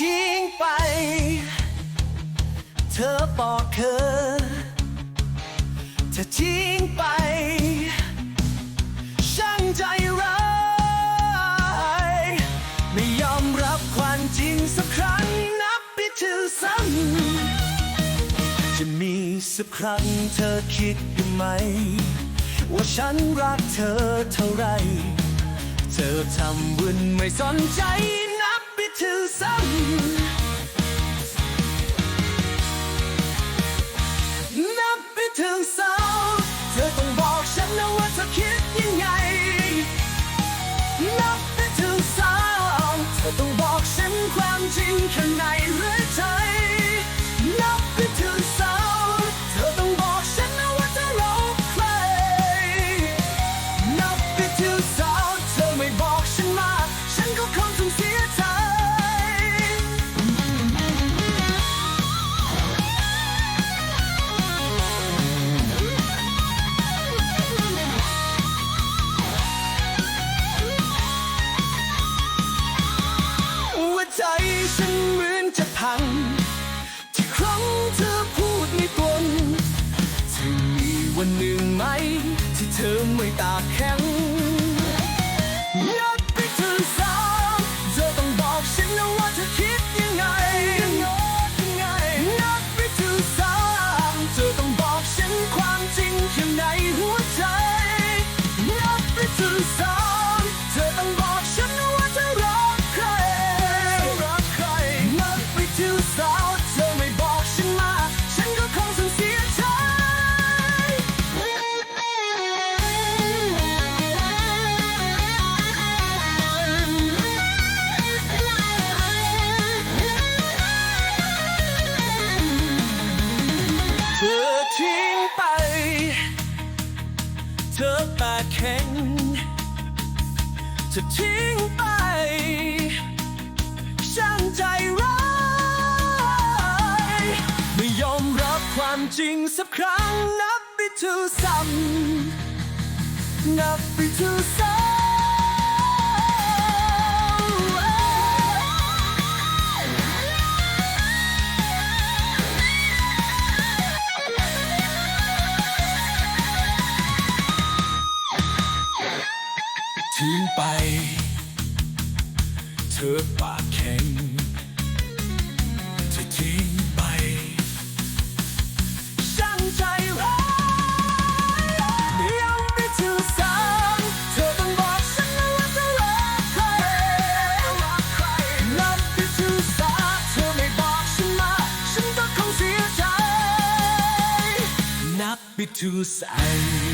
ทิ้งไป เธอบอกเธอจะทิ้งไป ช่างใจร้ายไม่ยอมรับความจริงสักครั้งนับไปถึงซ้ำจะมีสักครั้งเธอคิดยู่ไหม ว่าฉันรักเธอเท่าไร เธอทำบุญไม่สนใจ นับ ฉันเหมือนจะพัง ที่ครั้งเธอพูดไม่ปนจะมีวันหนึ่งไหม ที่เธอไม่ตาแข็ง เธอปาแข็งจะทิ้งไป ช่างใจร้ายไม่ยอมรับความจริงสักครั้งนับไปถึงซ้ำนับไปถึงซ้ำ เธอปากแข็งเธอทิ้งไป ช่างใจร้ายไม่ยอมไปถือสามเธอต้องบอกฉันนะว่าเธอรักใครนับไปถือสามเธอไม่บอกฉันมา ฉันก็คงเสียใจ นับไปถือสาม